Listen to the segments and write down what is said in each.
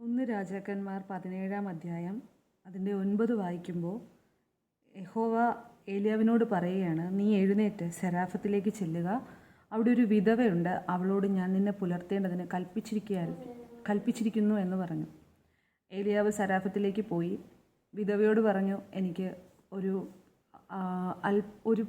ഒന്ന് രാജാക്കന്മാർ പതിനേഴാം അധ്യായം അതിന്റെ ഒൻപത് വായിക്കുമ്പോൾ യഹോവ ഏലിയാവിനോട് പറയുകയാണ് നീ എഴുന്നേറ്റ് സെരാഫത്തിലേക്ക് ചെല്ലുക. അവിടെ ഒരു വിധവയുണ്ട്. അവളോട് ഞാൻ നിന്നെ പുലർത്തേണ്ടതിന് കൽപ്പിച്ചിരിക്കാൻ കൽപ്പിച്ചിരിക്കുന്നു എന്ന് പറഞ്ഞു. ഏലിയാവ് സരാഫത്തിലേക്ക് പോയി. വിധവയോട് പറഞ്ഞു എനിക്ക് ഒരു അൽ ഒരു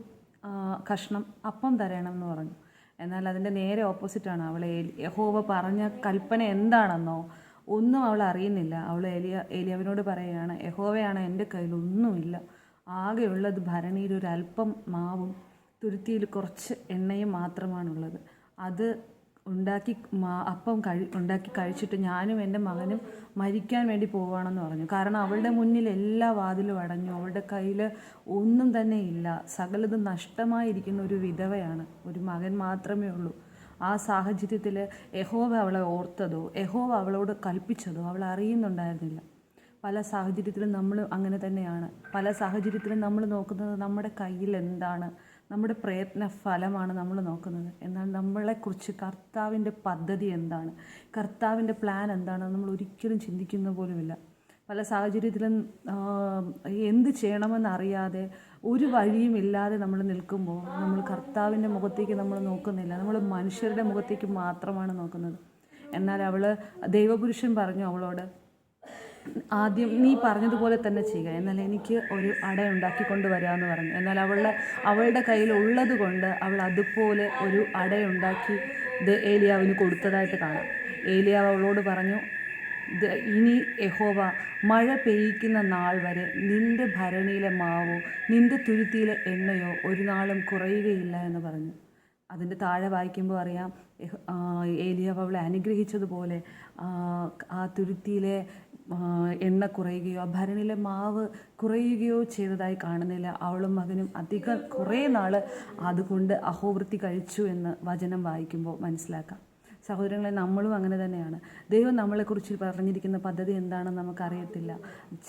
കഷ്ണം അപ്പം തരണം എന്ന് പറഞ്ഞു. എന്നാൽ അതിന്റെ നേരെ ഓപ്പോസിറ്റാണ് ഏലി- യഹോവ പറഞ്ഞ കൽപ്പന എന്താണെന്നോ ഒന്നും അവൾ അറിയുന്നില്ല. അവൾ എലിയ എലിയവനോട് പറയുകയാണ് യഹോവയാണ് എന്റെ കയ്യിൽ ഒന്നുമില്ല. ആകെയുള്ളത് ഭരണിയിൽ ഒരു അല്പം മാവും തുരുത്തിയിൽ കുറച്ച് എണ്ണയും മാത്രമാണുള്ളത്. അത് ഉണ്ടാക്കി അപ്പം കഴി ഉണ്ടാക്കി കഴിച്ചിട്ട് ഞാനും എന്റെ മകനും മരിക്കാൻ വേണ്ടി പോവുകയാണെന്ന് പറഞ്ഞു. കാരണം അവളുടെ മുന്നിൽ എല്ലാ വാതിലും അടഞ്ഞു. അവളുടെ കയ്യിൽ ഒന്നും തന്നെ ഇല്ല. സകലതും നഷ്ടമായിരിക്കുന്ന ഒരു വിധവയാണ്. ഒരു മകൻ മാത്രമേ ഉള്ളൂ. ആ സാഹചര്യത്തിൽ യഹോവ അവളെ ഓർത്തതോ യഹോവ അവളോട് കൽപ്പിച്ചതോ അവൾ അറിയുന്നുണ്ടായിരുന്നില്ല. പല സാഹചര്യത്തിലും നമ്മൾ അങ്ങനെ തന്നെയാണ്. പല സാഹചര്യത്തിലും നമ്മൾ നോക്കുന്നത് നമ്മുടെ കയ്യിൽ എന്താണ് നമ്മുടെ പ്രയത്ന ഫലമാണ് നമ്മൾ നോക്കുന്നത്. എന്നാൽ നമ്മളെക്കുറിച്ച് കർത്താവിന്റെ പദ്ധതി എന്താണ് കർത്താവിന്റെ പ്ലാൻ എന്താണ് നമ്മൾ ഒരിക്കലും ചിന്തിക്കുന്ന പോലുമില്ല. പല സാഹചര്യത്തിലും എന്ത് ചെയ്യണമെന്നറിയാതെ ഒരു വഴിയും ഇല്ലാതെ നമ്മൾ നിൽക്കുമ്പോൾ നമ്മൾ കർത്താവിന്റെ മുഖത്തേക്ക് നമ്മൾ നോക്കുന്നില്ല. നമ്മൾ മനുഷ്യരുടെ മുഖത്തേക്ക് മാത്രമാണ് നോക്കുന്നത്. എന്നാൽ അവൾ ദൈവപുരുഷൻ പറഞ്ഞു അവളോട് ആദ്യം നീ പറഞ്ഞതുപോലെ തന്നെ ചെയ്യുക. എന്നാൽ എനിക്ക് ഒരു അട ഉണ്ടാക്കിക്കൊണ്ട് വരാമെന്ന് പറഞ്ഞു. എന്നാൽ അവളുടെ അവളുടെ കയ്യിൽ ഉള്ളത് കൊണ്ട് അവൾ അതുപോലെ ഒരു അടയുണ്ടാക്കി ഏലിയാവിന് കൊടുത്തതായിട്ട് കാണാം. ഏലിയാവ് അവളോട് പറഞ്ഞു "ദ- ഇനി യഹോവ മഴ പെയ്യിക്കുന്ന നാൾ വരെ നിന്റെ ഭരണിയിലെ മാവോ നിന്റെ തുരുത്തിയിലെ എണ്ണയോ ഒരു നാളും കുറയുകയില്ല എന്ന് പറഞ്ഞു. അതിന്റെ താഴെ വായിക്കുമ്പോൾ അറിയാം ഏലിയാവ് അവളെ അനുഗ്രഹിച്ചതുപോലെ ആ തുരുത്തിയിലെ എണ്ണ കുറയുകയോ ആ ഭരണിയിലെ മാവ് കുറയുകയോ ചെയ്തതായി കാണുന്നില്ല. അവളും മകനും അധികം കുറേ നാൾ അതുകൊണ്ട് അഹോവൃത്തി കഴിച്ചു എന്ന് വചനം വായിക്കുമ്പോൾ മനസ്സിലാക്കാം. സഹോദരങ്ങളെ നമ്മളും അങ്ങനെ തന്നെയാണ്. ദൈവം നമ്മളെക്കുറിച്ച് പറഞ്ഞിരിക്കുന്ന പദ്ധതി എന്താണെന്ന് നമുക്കറിയത്തില്ല.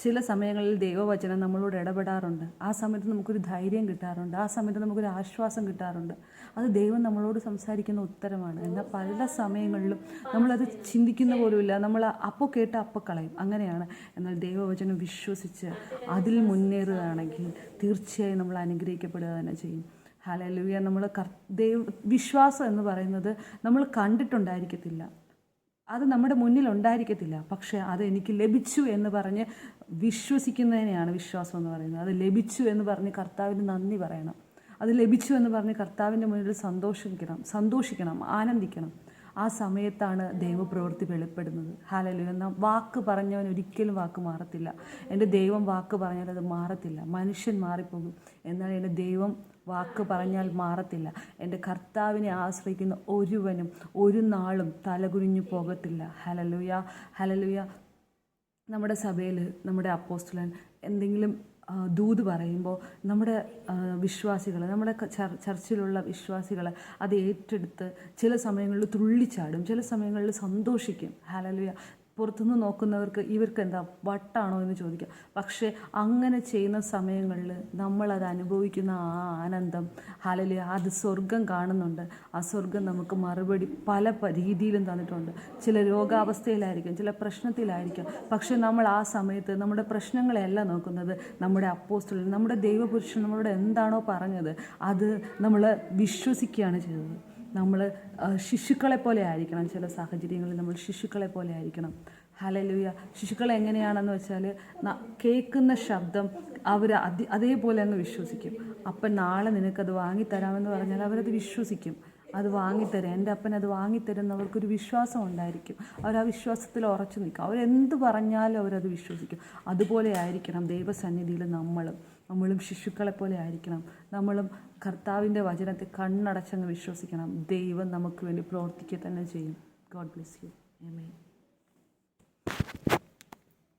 ചില സമയങ്ങളിൽ ദൈവവചനം നമ്മളോട് ഇടപെടാറുണ്ട്. ആ സമയത്ത് നമുക്കൊരു ധൈര്യം കിട്ടാറുണ്ട്. ആ സമയത്ത് നമുക്കൊരു ആശ്വാസം കിട്ടാറുണ്ട്. അത് ദൈവം നമ്മളോട് സംസാരിക്കുന്ന ഉത്തരമാണ്. എന്നാൽ പല സമയങ്ങളിലും നമ്മളത് ചിന്തിക്കുന്ന പോലുമില്ല. നമ്മൾ അപ്പോൾ കേട്ട് അപ്പോൾ കളയും. അങ്ങനെയാണ്. എന്നാൽ ദൈവവചനം വിശ്വസിച്ച് അതിൽ മുന്നേറുകയാണെങ്കിൽ തീർച്ചയായും നമ്മൾ അനുഗ്രഹിക്കപ്പെടുക തന്നെ ചെയ്യും. ഹലലുയ നമ്മൾ കർ ദൈവ വിശ്വാസം എന്ന് പറയുന്നത് നമ്മൾ കണ്ടിട്ടുണ്ടായിരിക്കത്തില്ല. അത് നമ്മുടെ മുന്നിൽ ഉണ്ടായിരിക്കത്തില്ല പക്ഷേ അത് എനിക്ക് ലഭിച്ചു എന്ന് പറഞ്ഞ് വിശ്വസിക്കുന്നതിനെയാണ് വിശ്വാസം എന്ന് പറയുന്നത്. അത് ലഭിച്ചു എന്ന് പറഞ്ഞ് കർത്താവിന് നന്ദി പറയണം. അത് ലഭിച്ചു എന്ന് പറഞ്ഞ് കർത്താവിന്റെ മുന്നിൽ സന്തോഷിക്കണം സന്തോഷിക്കണം ആനന്ദിക്കണം. ആ സമയത്താണ് ദൈവപ്രവൃത്തി വെളിപ്പെടുന്നത്. ഹാലലു എന്ന വാക്ക് പറഞ്ഞവൻ ഒരിക്കലും വാക്ക് മാറത്തില്ല. എന്റെ ദൈവം വാക്ക് പറഞ്ഞാൽ അത് മാറത്തില്ല. മനുഷ്യൻ മാറിപ്പോകും. എന്നാൽ എന്റെ ദൈവം വാക്ക് പറഞ്ഞാൽ മാറത്തില്ല. എന്റെ കർത്താവിനെ ആശ്രയിക്കുന്ന ഒരുവനും ഒരു നാളും തലകുനിഞ്ഞു പോകത്തില്ല. ഹലലുയ ഹലലുയ നമ്മുടെ സഭയിൽ നമ്മുടെ അപ്പോസ്റ്റലൻ എന്തെങ്കിലും ദൂത് പറയുമ്പോൾ നമ്മുടെ വിശ്വാസികൾ നമ്മുടെ ചർച്ചിലുള്ള വിശ്വാസികൾ അത് ഏറ്റെടുത്ത് ചില സമയങ്ങളിൽ തുള്ളിച്ചാടും ചില സമയങ്ങളിൽ സന്തോഷിക്കും. ഹലലുയ പുറത്തുനിന്ന് നോക്കുന്നവർക്ക് ഇവർക്ക് എന്താ വട്ടാണോ എന്ന് ചോദിക്കാം. പക്ഷേ അങ്ങനെ ചെയ്യുന്ന സമയങ്ങളിൽ നമ്മളത് അനുഭവിക്കുന്ന ആ ആനന്ദം ഹലലിയ അത് സ്വർഗം കാണുന്നുണ്ട്. ആ സ്വർഗം നമുക്ക് മറുപടി പല രീതിയിലും തന്നിട്ടുണ്ട്. ചില രോഗാവസ്ഥയിലായിരിക്കും ചില പ്രശ്നത്തിലായിരിക്കും. പക്ഷേ നമ്മൾ ആ സമയത്ത് നമ്മുടെ പ്രശ്നങ്ങളെയല്ല നോക്കുന്നത്. നമ്മുടെ അപ്പോസ്റ്റൽ നമ്മുടെ ദൈവപുരുഷൻ നമ്മളോട് എന്താണോ പറഞ്ഞത് അത് നമ്മൾ വിശ്വസിക്കുകയാണ് ചെയ്തത്. നമ്മൾ ശിശുക്കളെ പോലെ ആയിരിക്കണം. ചില സാഹചര്യങ്ങളിൽ നമ്മൾ ശിശുക്കളെ പോലെ ആയിരിക്കണം. ഹലലുയ ശിശുക്കൾ എങ്ങനെയാണെന്ന് വെച്ചാൽ കേൾക്കുന്ന ശബ്ദം അവർ അതേപോലെ അങ്ങ് വിശ്വസിക്കും. അപ്പം നാളെ നിനക്കത് വാങ്ങിത്തരാമെന്ന് പറഞ്ഞാൽ അവരത് വിശ്വസിക്കും. അത് വാങ്ങിത്തരും എന്റെ അപ്പൻ അത് വാങ്ങിത്തരുന്ന അവർക്കൊരു വിശ്വാസം ഉണ്ടായിരിക്കും. അവർ ആ വിശ്വാസത്തിൽ ഉറച്ചു നിൽക്കും. അവരെന്ത് പറഞ്ഞാലും അവരത് വിശ്വസിക്കും. അതുപോലെ ആയിരിക്കണം ദൈവസന്നിധിയിൽ നമ്മളും. നമ്മളും ശിശുക്കളെ പോലെ ആയിരിക്കണം. നമ്മളും കർത്താവിന്റെ വചനത്തെ കണ്ണടച്ചങ്ങ് വിശ്വസിക്കണം. ദൈവം നമുക്ക് വേണ്ടി പ്രവർത്തിക്കുക തന്നെ ചെയ്യും. God bless you amen